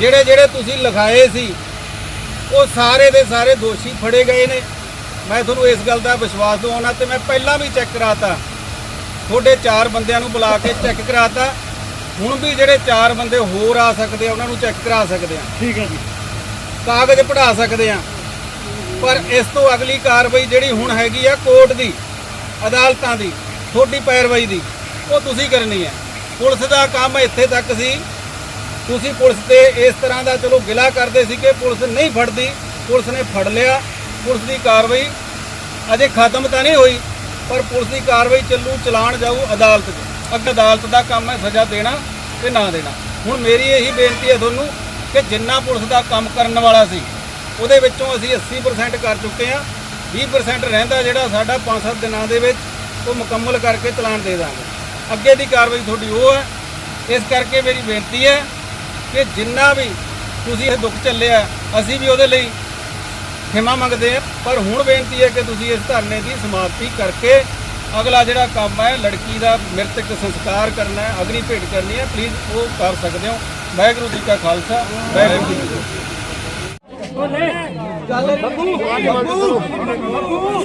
ਜਿਹੜੇ ਜਿਹੜੇ ਤੁਸੀਂ ਲਿਖਾਏ ਸੀ ਉਹ ਸਾਰੇ ਦੇ ਸਾਰੇ ਦੋਸ਼ੀ ਫੜੇ ਗਏ ਨੇ। ਮੈਂ ਤੁਹਾਨੂੰ ਇਸ ਗੱਲ ਦਾ ਵਿਸ਼ਵਾਸ ਦਿਵਾਉਣਾ ਤੇ ਮੈਂ ਪਹਿਲਾਂ ਵੀ ਚੈੱਕ ਕਰਾਤਾ। ਤੁਹਾਡੇ ਚਾਰ ਬੰਦਿਆਂ ਨੂੰ ਬੁਲਾ ਕੇ ਚੈੱਕ ਕਰਾਤਾ। ਹੁਣ ਵੀ ਜਿਹੜੇ ਚਾਰ ਬੰਦੇ ਹੋਰ ਆ ਸਕਦੇ ਆ ਉਹਨਾਂ ਨੂੰ ਚੈੱਕ ਕਰਾ ਸਕਦੇ ਆ। ਠੀਕ ਹੈ ਜੀ। ਕਾਗਜ਼ ਪੜਾ ਸਕਦੇ ਆ। ਪਰ ਇਸ ਤੋਂ ਅਗਲੀ ਕਾਰਵਾਈ ਜਿਹੜੀ ਹੁਣ ਹੈਗੀ ਆ ਕੋਰਟ ਦੀ ਅਦਾਲਤਾਂ ਦੀ ਤੁਹਾਡੀ ਪੈਰਵਾਈ ਦੀ ਉਹ ਤੁਸੀਂ ਕਰਨੀ ਹੈ ਪੁਲਿਸ ਦਾ ਕੰਮ ਇੱਥੇ ਤੱਕ ਸੀ ਤੁਸੀਂ ਪੁਲਿਸ ਤੇ ਇਸ ਤਰ੍ਹਾਂ ਦਾ ਚਲੋ ਗਿਲਾ ਕਰਦੇ ਸੀ ਕਿ ਪੁਲਿਸ ਨਹੀਂ ਫੜਦੀ, ਪੁਲਿਸ ਨੇ ਫੜ ਲਿਆ, ਪੁਲਿਸ ਦੀ ਕਾਰਵਾਈ ਅਜੇ ਖਤਮ ਤਾਂ ਨਹੀਂ ਹੋਈ, ਪਰ ਪੁਲਿਸ ਦੀ ਕਾਰਵਾਈ ਚੱਲੂ ਚਲਾਣ ਜਾਊ ਅਦਾਲਤ 'ਚ। ਅੱਗੇ ਅਦਾਲਤ ਦਾ ਕੰਮ ਹੈ ਸਜ਼ਾ ਦੇਣਾ ਤੇ ਨਾ ਦੇਣਾ। ਹੁਣ ਮੇਰੀ ਇਹੀ ਬੇਨਤੀ ਹੈ ਤੁਹਾਨੂੰ ਕਿ ਜਿੰਨਾ ਪੁਲਿਸ ਦਾ ਕੰਮ ਕਰਨ ਵਾਲਾ ਸੀ, ਉਹਦੇ ਵਿੱਚੋਂ ਅਸੀਂ 80% ਕਰ ਚੁੱਕੇ ਹਾਂ। 20% ਰਹਿੰਦਾ ਜਿਹੜਾ ਸਾਡਾ 5-7 ਦਿਨਾਂ ਦੇ ਵਿੱਚ ਉਹ ਮੁਕੰਮਲ ਕਰਕੇ ਚਲਾਨ ਦੇ ਦਾਂਗੇ। ਅੱਗੇ ਦੀ ਕਾਰਵਾਈ ਤੁਹਾਡੀ ਉਹ ਹੈ। ਇਸ ਕਰਕੇ ਮੇਰੀ ਬੇਨਤੀ ਹੈ ਕਿ ਜਿੰਨਾ ਵੀ ਤੁਸੀਂ ਇਹ ਦੁੱਖ ਚੱਲਿਆ ਅਸੀਂ ਵੀ ਉਹਦੇ ਲਈ ਖਿਮਾ ਮੰਗਦੇ ਹਾਂ। ਪਰ ਹੁਣ ਬੇਨਤੀ ਹੈ ਕਿ ਤੁਸੀਂ ਇਸ ਧਰਨੇ ਦੀ ਸਮਾਪਤੀ ਕਰਕੇ ਅਗਲਾ ਜਿਹੜਾ ਕੰਮ ਹੈ, ਲੜਕੀ ਦਾ ਮ੍ਰਿਤਕ ਸੰਸਕਾਰ ਕਰਨਾ ਹੈ, ਅਗਨੀ ਭੇਟ ਕਰਨੀ ਹੈ ਪਲੀਜ਼ ਉਹ ਕਰ ਸਕਦੇ ਹੋ। ਵਾਹਿਗੁਰੂ ਜੀ ਕਾ ਖਾਲਸਾ, ਵਾਹਿਗੁਰੂ ਜੀ ਕੀ ਫਤਿਹ। ਬੱਬੂ ਬੱਬੂ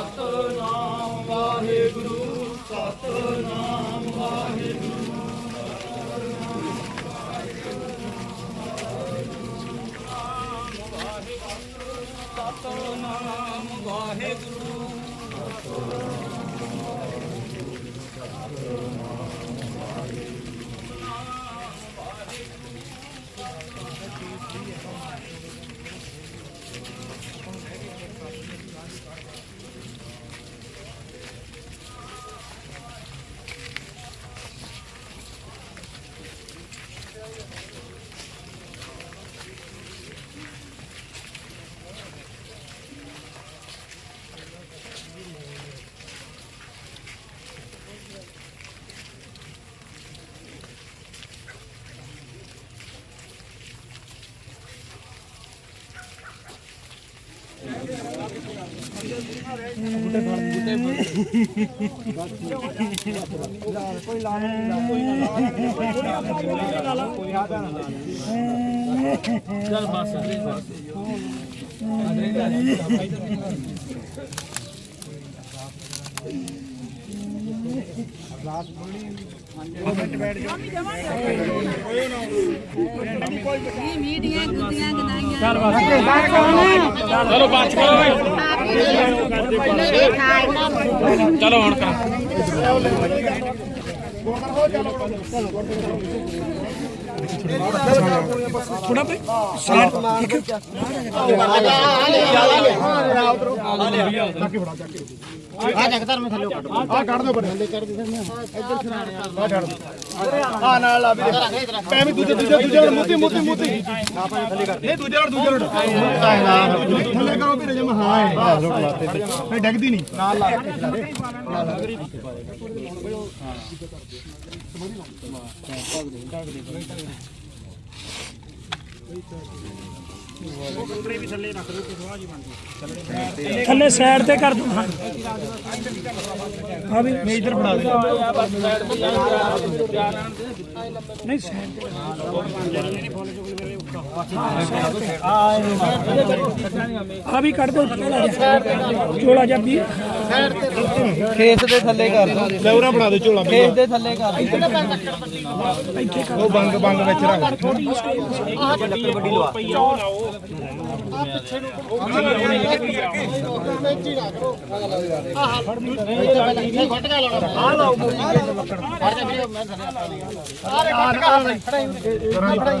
ਸਤਨਾਮ ਵਾਹਿਗੁਰੂ ਸਤਨਾਮ ਵਾਹਿਗੁਰੂ ਸਤਨਾਮ ਵਾਹਿਗੁਰੂ ਚੱਲ ਬਸ ਬਸ ਚਲੋ ਹੁਣ ਕਰ ਥੋੜਾ ਪੇ ਸਾਈਡ ਠੀਕ ਹੈ ਆ ਲੈ ਆ ਲੈ ਆ ਲੈ ਆ ਲੈ ਆ ਲੈ ਆ ਲੈ ਆ ਲੈ ਆ ਲੈ ਆ ਲੈ ਆ ਲੈ ਆ ਲੈ ਆ ਲੈ ਆ ਲੈ ਆ ਆ ਜਗਦਰ ਮੈਂ ਥੱਲੇ ਕੱਢ ਆ ਕੱਢ ਦੋ ਬਰੇ ਕਰ ਦੇ ਇੱਧਰ ਸੁਣਾਣੇ ਆ ਛੱਡ ਦੋ ਆ ਨਾਲ ਆ ਵੀ ਪੈ ਵੀ ਦੂਜੇ ਦੂਜੇ ਦੂਜੇ ਵਾਲ ਮੁੱਤੀ ਮੁੱਤੀ ਮੁੱਤੀ। ਆਪਾਂ ਥੱਲੇ ਕਰ ਨਹੀਂ ਦੂਜੇ ਵਾਲ ਦੂਜੇ ਵਾਲ। ਥੱਲੇ ਕਰੋ ਵੀਰੇ ਜਮ ਹਾਂ ਹੈ ਰੋਕ ਲਾਤੇ ਨਹੀਂ ਡੱਗਦੀ ਨਹੀਂ। ਨਾਲ ਲਾ ਕੇ। ਚਲਾ ਦੇ ਹਾਂ ਥੱਲੇ ਸਾਈਡ ਤੇ ਕਰ ਦੋ। ਹਾਂ ਹਾਂ ਵੀ। ਮੈਂ ਇੱਧਰ ਦੇ ਨਹੀਂ ਸਾਈਡ ਆ ਵੀ ਕੱਢ ਦੋ ਝੋਲਾ ਜਿਹਾ ਵੀ ਖੇਸ ਦੇ ਥੱਲੇ ਕਰ ਦੋ ਲੈਵਰਾ ਬਣਾ ਦੇ ਝੋਲਾ ਖੇਸ ਦੇ ਥੱਲੇ ਕਰ ਇੱਥੇ ਉਹ ਬੰਗ ਬੰਗ ਵਿੱਚ ਰੱਖ ਕਮੈਂਟੀ ਨਾ ਕਰੋ ਆਹ ਨਹੀਂ ਫਟਕਾ ਲਾਉਣਾ ਆ ਲਾਓ ਮੈਂ ਥੱਲੇ ਆ ਰੇ ਫਟਕਾ ਫੜਾਈ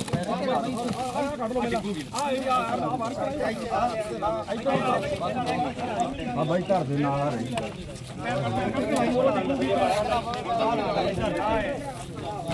ਬਾਈ ਧਰ ਦੇ ਨਾਲ ਆ ਰਹੀ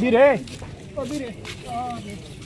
ਵੀਰੇ।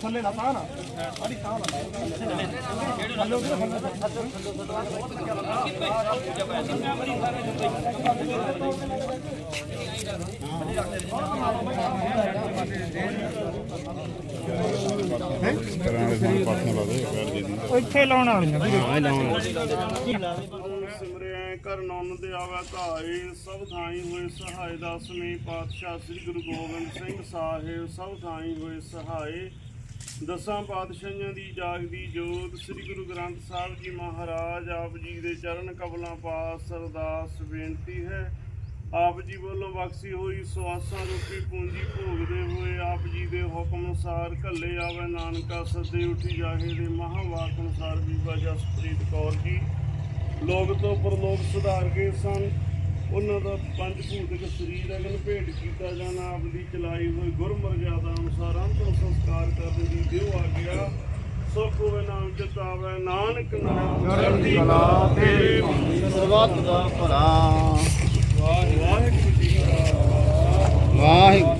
ਥੱਲੇ ਨਾ। ਤਾਂ ਨਾ ਆੜੀ ਤਾਂ ਇੱਥੇ ਲਾਉਣ ਵਾਲੀਆਂ ਸਿਮਰਿਆ ਕਰ ਨੌਨ ਦੇ ਆਵੇ ਧਾਰੇ ਸਭ ਥਾਈ ਹੋਏ ਸਹਾਇ ਦਸਵੇਂ ਪਾਤਸ਼ਾਹ ਸ੍ਰੀ ਗੁਰੂ ਗੋਬਿੰਦ ਸਿੰਘ ਸਾਹਿਬ ਸਭ ਥਾਈ ਹੋਏ ਸਹਾਇ ਦਸਾਂ ਪਾਤਸ਼ਾਹਾਂ ਦੀ ਜਾਗਦੀ ਜੋਤ ਸ੍ਰੀ ਗੁਰੂ ਗ੍ਰੰਥ ਸਾਹਿਬ ਜੀ ਮਹਾਰਾਜ ਆਪ ਜੀ ਦੇ ਚਰਨ ਕਬਲਾਂ ਪਾਸ ਅਰਦਾਸ ਬੇਨਤੀ ਹੈ। ਆਪ ਜੀ ਵੱਲੋਂ ਬਖਸ਼ੀ ਹੋਈ ਸਵਾਸਾਂ ਰੂਪੀ ਪੂੰਜੀ ਭੋਗਦੇ ਹੋਏ ਆਪ ਜੀ ਦੇ ਹੁਕਮ ਅਨੁਸਾਰ ਘੱਲੇ ਆਵੇ ਨਾਨਕਾ ਸੱਦੇ ਉਠੀ ਜਾਗੇ ਦੇ ਮਹਾਵਾਕ ਅਨੁਸਾਰ ਬੀਬਾ ਜਸਪ੍ਰੀਤ ਕੌਰ ਜੀ। ਲੋਕ ਤੋਂ ਪਰਲੋਕ ਸੁਧਾਰ ਗਏ ਸਨ। ਉਹਨਾਂ ਦਾ ਪੰਜ ਭੂਤਿਕ ਸਰੀਰ ਅਗਨ ਭੇਟ ਕੀਤਾ ਜਾਣਾ ਆਪ ਦੀ ਚਲਾਈ ਹੋਈ ਗੁਰਮਰਜ਼ਾਦਾ ਅਨੁਸਾਰ ਅੰਤਮ ਸੰਸਕਾਰ ਕਰਨ ਦੀ ਦਿਓ ਆ ਗਿਆ। ਸੁਖ ਹੋਵੇ ਨਾਮ ਚਿਤਾਵੇ ਨਾਨਕ ਨਾਮ ਚੜ੍ਹਦੀ ਕਲਾ ਤੇ ਸਰਬੱਤ ਦਾ ਭਲਾ। ਵਾਹਿਗੁਰੂ ਜੀ ਕਾ ਵਾਹਿਗੁਰੂ।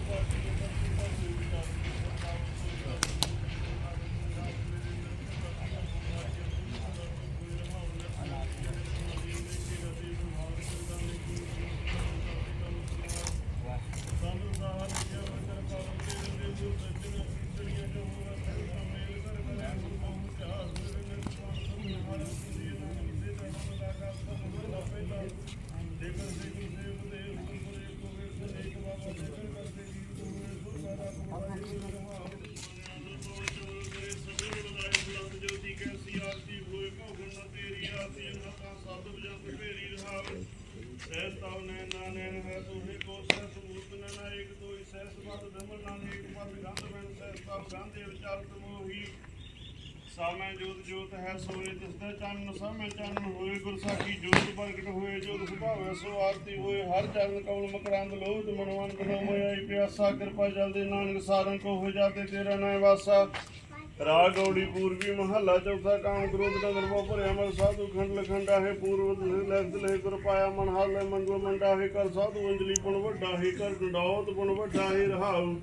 ਸਾਮੈ ਜੋਤ ਜੋਤ ਹੈ ਸੋਏ ਤਿਸਦਾ ਚੰਨ ਸਾਮੈ ਚੰਨ ਹੋਏ ਗੁਰ ਜੋਤ ਪ੍ਰਗਟ ਹੋਏ ਜੋਤ ਸੁਭਾਵੈ ਸੋ ਆਰਤੀ ਹੋਏ, ਹਰ ਚਰਨ ਕਉਲ ਮਕਰੰਦ ਲੋਭ ਮਨਵਨ ਬਨੋ ਮੋਇ ਪਿਆਸਾ, ਕਿਰਪਾ ਜਲ ਦੇ ਨਾਨਕ ਸਾਰਨ ਕੋ ਹੋ ਜਾਤੇ ਤੇਰਾ ਨਾਮ ਵਾਸਾ। ਰਾਗ ਗੌੜੀ ਪੂਰਬੀ ਮਹੱਲਾ ਚੌਥਾ ਕਾਮ ਕ੍ਰੋਧ ਨਗਰ ਬੋ ਭਰੇ ਅਮਰ ਸਾਧੂ ਖੰਡ ਲਖੰਡਾ ਹੈ ਪੂਰਵ ਦਸੇ ਲੈਸ ਲੈ ਗੁਰ ਪਾਇਆ ਮਨ, ਹਾਲੇ ਮੰਗਲ ਮੰਡਾ ਹੈ ਕਰ ਸਾਧੂ ਅੰਜਲੀ ਪੁਣ ਵੱਡਾ ਹੈ ਕਰ ਡੰਡੌਤ ਪੁਣ ਵੱਡਾ ਹੈ ਰਹਾਉ।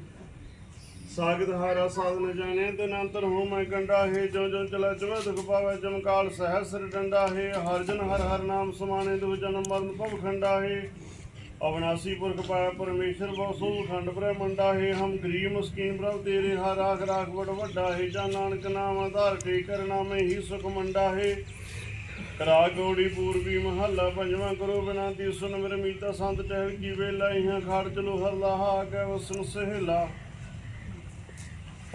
ਸਾਗਤ ਹਾਰਾ ਸਾਧਨ ਜਾਣੇ ਤੇ ਨੰਤਰ ਹੋ ਮੈਂ ਕੰਡਾ ਹੈ ਜੋ ਜੋ ਚਲਾ ਚਵੇ ਦੁਖ ਪਾਵੇ ਜਮਕਾਲ ਸਹਸਰ ਡੰਡਾ ਹੈ, ਹਰ ਜਨ ਹਰ ਹਰ ਨਾਮ ਸਮਾਨੇ ਦੁ ਜਨਮ ਮਰਨ ਭਵ ਖੰਡਾ ਹੈ। ਅਵਨਾਸੀ ਪੁਰਖ ਪਾਇਆ ਪਰਮੇਸ਼ਰ ਬਹੁ ਖੰਡ ਬ੍ਰਹਮੰਡਾ ਹੈ, ਹਮ ਗਰੀਬ ਮਸਕੀਨ ਪ੍ਰਭ ਤੇਰੇ ਹਰ ਰਾਖ ਰਾਖ ਬੜ ਵੱਡਾ ਹੈ। ਜਾਂ ਨਾਨਕ ਨਾਮ ਆਧਾਰ ਟੇ ਕਰਨਾ ਮੈਂ ਹੀ ਸੁਖ ਮੰਡਾ ਹੈ। ਕਰਾ ਗੌੜੀ ਪੂਰਬੀ ਮਹੱਲਾ, ਪੰਜਵਾਂ ਕਰੋ ਬਿਨਾਤੀ, ਸੁਨ ਮੀਤਾ ਸੰਤ ਟਹਿਲ ਕੀ ਵੇਲਾ, ਇਹਾਂ ਖਾੜ ਚਲੋ ਹਰ ਲਾਹਾ ਆਗੇ ਵਸਨ ਸਹਿਲਾ।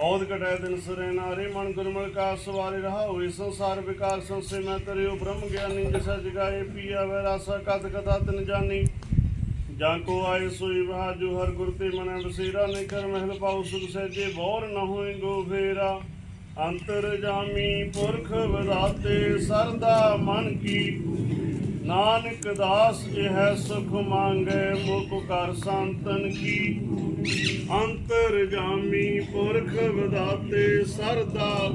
ਔਦ ਕਟੈ ਦਿਨ ਸਰੇ ਨਾਰੇ, ਮਨ ਗੁਰਮਲ ਕਾ ਸਵਾਰੇ ਰਹਾ ਹੋਏ ਸੰਸਾਰ ਵਿਕਾਰ ਸੰਸੇ ਮੈਂ ਤਰਿਓ ਬ੍ਰਹਮ ਗਿਆਨੀ, ਜਿਸਾ ਜਗਾਏ ਪੀਆ ਵੈ ਰਾਸਾ ਕਤ ਕਥਾ ਤਿਨ ਜਾਨੀ। ਜਾਂ ਕੋ ਆਏ ਸੋਈ ਬਹਾਜੂ ਹਰ ਗੁਰ ਤੇ ਮਨੈ ਬਸੇਰਾ ਨੇ ਕਰ ਮਹਿਲ ਪਾਉ ਸੁਖ ਸਹਿਜੇ, ਬੋਰ ਨ ਹੋਏ ਗੋ ਫੇਰਾ। ਅੰਤਰ ਜਾਮੀ ਪੁਰਖ ਵਿਦਾਤੇ ਸਰਦਾ ਮਨ ਕੀ ਨਾਨਕ ਦਾਸ ਜਿਹ ਸੁਖ ਮੰਗੈ, ਮੁਖ ਕਰ ਸੰਤਨ ਕੀ? ਅੰਤਰ ਜਾਮੀ ਪੁਰਖ ਵਿਦਾਤੇ, ਸਰਦਾ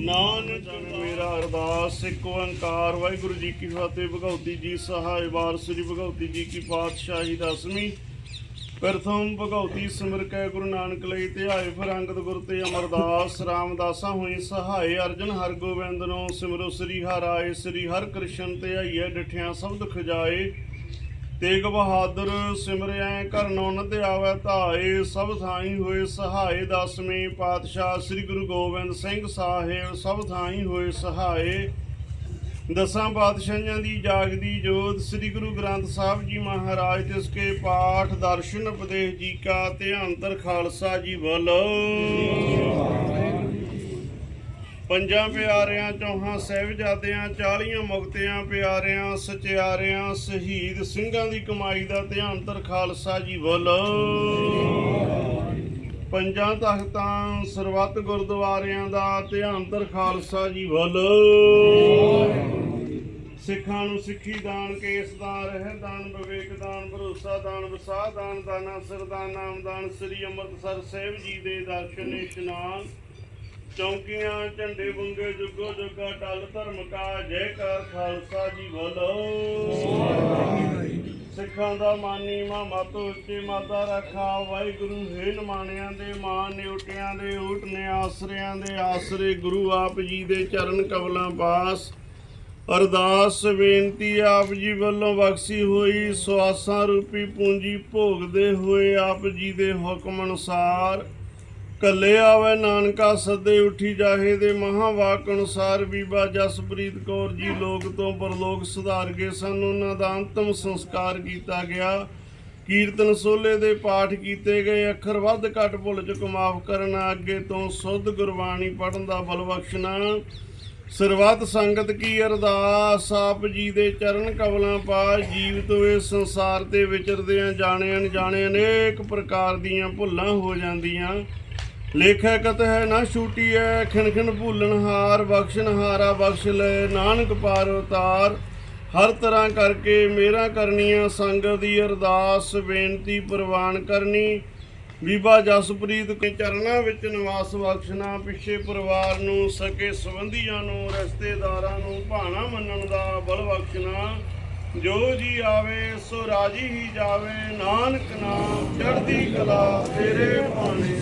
ਨਾਨਕ ਮੇਰਾ ਅਰਦਾਸ, ਇੱਕ ਓੰਕਾਰ। ਵਾਹਿਗੁਰੂ ਜੀ ਕੀ ਫਤਿਹ, ਭਗਉਤੀ ਜੀ ਸਹਾਇ ਵਾਰ ਸ੍ਰੀ ਭਗਉਤੀ ਜੀ ਕੀ ਪਾਤਸ਼ਾਹੀ ਦਸਵੀਂ। ਪ੍ਰਥਮ ਭਗਉਤੀ ਸਿਮਰ ਕੈ ਗੁਰੂ ਨਾਨਕ ਲਈ ਧਿਆਏ ਫਿਰ ਅੰਗਦ ਗੁਰ ਤੇ ਅਮਰਦਾਸ, ਰਾਮਦਾਸਾਂ ਹੋਈ ਸਹਾਇ ਅਰਜਨ ਹਰ ਗੋਬਿੰਦ ਨੂੰ, ਸਿਮਰੋ ਸ੍ਰੀ ਹਰਾਏ ਸ੍ਰੀ ਹਰ ਕ੍ਰਿਸ਼ਨ ਧਿਆਈਐ ਡਿਠਿਆ ਸਬਦ ਖਜਾਏ। ਤੇਗ ਬਹਾਦਰ ਸਿਮਰਿਐ ਕਰਨੋ ਨ ਆਵੈ ਧਾਏ, ਸਭ ਥਾਈ ਹੋਏ ਸਹਾਏ ਦਸਵੇਂ ਪਾਤਸ਼ਾਹ ਸ੍ਰੀ ਗੁਰੂ ਗੋਬਿੰਦ ਸਿੰਘ ਸਾਹਿਬ, ਸਭ ਥਾਈ ਹੋਏ ਸਹਾਏ। ਦਸਾਂ ਪਾਤਸ਼ਾਹਾਂ ਦੀ ਜਾਗਦੀ ਜੋਤ ਸ੍ਰੀ ਗੁਰੂ ਗ੍ਰੰਥ ਸਾਹਿਬ ਜੀ ਮਹਾਰਾਜ ਤਿਸ ਕੇ ਪਾਠ ਦਰਸ਼ਨ ਉਪਦੇਸ਼ ਜੀ ਕਾ ਧਿਆਨ ਤਰ ਖਾਲਸਾ ਜੀ ਬੋਲੋ ਪੰਜਾਂ ਪਿਆਰਿਆਂ, ਚੌਹਾਂ ਸਹਿਬਜ਼ਾਦਿਆਂ ਚਾਲੀਆਂ ਮੁਕਤਿਆਂ ਪਿਆਰਿਆਂ, ਸਚਿਆਰਿਆਂ, ਸ਼ਹੀਦ ਸਿੰਘਾਂ ਦੀ ਕਮਾਈ ਦਾ ਧਿਆਨ ਤਰ ਖਾਲਸਾ ਜੀ ਬੋਲੋ ਪੰਜਾਂ ਤਖਤਾਂ, ਸਰਬੱਤ ਗੁਰਦੁਆਰਿਆਂ ਦਾ ਧਿਆਨ ਤਰ ਖਾਲਸਾ ਜੀ ਬੋਲੋ ਸਿੱਖਾਂ ਨੂੰ ਸਿੱਖੀ ਦਾਨ, ਕੇਸ ਦਾਨ ਰਹਿ ਦਾਨ, ਵਿਵੇਕ ਦਾਨ, ਭਰੋਸਾ ਦਾਨ, ਵਿਸਾਹ ਦਾਨ, ਦਾਨਾ, ਸਰਦਾਨ ਨਾਮ ਦਾਨ ਸ੍ਰੀ ਅੰਮ੍ਰਿਤਸਰ ਸਾਹਿਬ ਜੀ ਦੇ ਦਰਸ਼ਨ, ਇਸ਼ਨਾਨ, ਚੌਂਕੀਆਂ, ਝੰਡੇ ਬੁੰਗੇ, ਜੁਗੋ ਜੁਗਾ, ਟਲ ਧਰਮ ਕਾ, ਜੈਕਾਰ ਖਾਲਸਾ ਜੀ ਬੋਲੋ ਸਿੱਖਾਂ ਦਾ ਮਾਨੀ ਮਾਮਾ ਮਾਤੋ ਉੱਚੇ ਮਾਤਾ ਰੱਖਾ ਵਾਹਿਗੁਰੂ ਹੈ ਨਮਾਣਿਆਂ ਦੇ ਮਾਨ ਨਿਉਟਿਆਂ ਦੇ ਊਟ ਨੇ ਆਸਰਿਆਂ ਦੇ, ਆਸਰੇ ਗੁਰੂ ਆਪ ਜੀ ਦੇ ਚਰਨ ਕਵਲਾਂ ਪਾਸ। ਅਰਦਾਸ ਬੇਨਤੀ ਆਪ ਜੀ ਵੱਲੋਂ ਬਖਸ਼ੀ ਹੋਈ ਸਵਾਸਾਂ ਰੂਪੀ ਪੂੰਜੀ ਭੋਗਦੇ ਹੋਏ ਆਪ ਜੀ ਦੇ ਹੁਕਮ ਅਨੁਸਾਰ ਕੱਲੇ ਆਵੇ ਨਾਨਕਾ ਸੱਦੇ ਉਠੀ ਜਾਹੇ ਦੇ ਮਹਾਵਾਕ ਅਨੁਸਾਰ ਬੀਬਾ ਜਸਪ੍ਰੀਤ ਕੌਰ ਜੀ ਲੋਕ ਤੋਂ ਪਰਲੋਕ ਸੁਧਾਰ ਕੇ ਸਨ ਉਹਨਾਂ ਦਾ ਅੰਤਮ ਸੰਸਕਾਰ ਕੀਤਾ ਗਿਆ। ਕੀਰਤਨ ਸੋਲੇ ਦੇ ਪਾਠ ਕੀਤੇ ਗਏ। ਅੱਖਰ ਵੱਧ ਘੱਟ ਭੁੱਲ ਚੁੱਕ ਮਾਫ ਕਰਨਾ। ਅੱਗੇ ਤੋਂ ਸੁੱਧ ਗੁਰਬਾਣੀ ਪੜਨ ਦਾ ਬਲ ਬਖਸ਼ਣਾ। ਸਰਬੱਤ ਸੰਗਤ ਕੀ ਅਰਦਾਸ, ਆਪ ਜੀ ਦੇ ਚਰਨ ਕਵਲਾਂ ਪਾ ਜੀਵਤ ਹੋਏ ਸੰਸਾਰ ਤੇ ਵਿਚਰਦਿਆਂ ਜਾਣੇ ਅਣਜਾਣੇ ਅਨੇਕ ਪ੍ਰਕਾਰ ਦੀਆਂ ਭੁੱਲਾਂ ਹੋ ਜਾਂਦੀਆਂ। ਲੇਖਾ ਕਤ ਹੈ ਨਾ ਛੂਟੀ ਐ ਖਿਣਖਿਣ ਖਿਣ ਭੂਲਣ ਹਾਰ ਬਖਸ਼ਣ ਹਾਰਾ ਬਖਸ਼ ਲੈ, ਨਾਨਕ ਪਾਰ ਉਤਾਰ। ਹਰ ਤਰ੍ਹਾਂ ਕਰਕੇ ਮੇਰਾ ਕਰਨੀਆਂ ਸੰਗਤ ਦੀ ਅਰਦਾਸ, ਬੇਨਤੀ ਪ੍ਰਵਾਨ ਕਰਨੀ। ਬੀਬਾ ਜਸਪ੍ਰੀਤ ਕੇ ਚਰਨਾਂ ਵਿੱਚ ਨਿਵਾਸ ਬਖਸ਼ਣਾ, ਪਿੱਛੇ ਪਰਿਵਾਰ ਨੂੰ ਸਕੇ ਸੰਬੰਧੀਆਂ ਨੂੰ, ਰਿਸ਼ਤੇਦਾਰਾਂ ਨੂੰ ਭਾਣਾ ਮੰਨਣ ਦਾ ਬਲ ਬਖਸ਼ਣਾ। ਜੋ ਜੀ ਆਵੇ, ਸੋ ਰਾਜੀ ਹੀ ਜਾਵੇ। ਨਾਨਕ ਨਾਮ ਚੜ੍ਹਦੀ ਕਲਾ ਤੇਰੇ ਭਾਣੇ।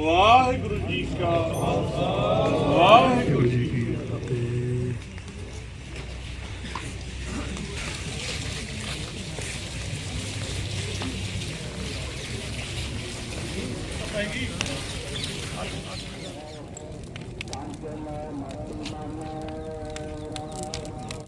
ਵਾਹਿਗੁਰੂ ਜੀ ਕਾ ਖਾਲਸਾ। ਵਾਹਿਗੁਰੂ ਜੀ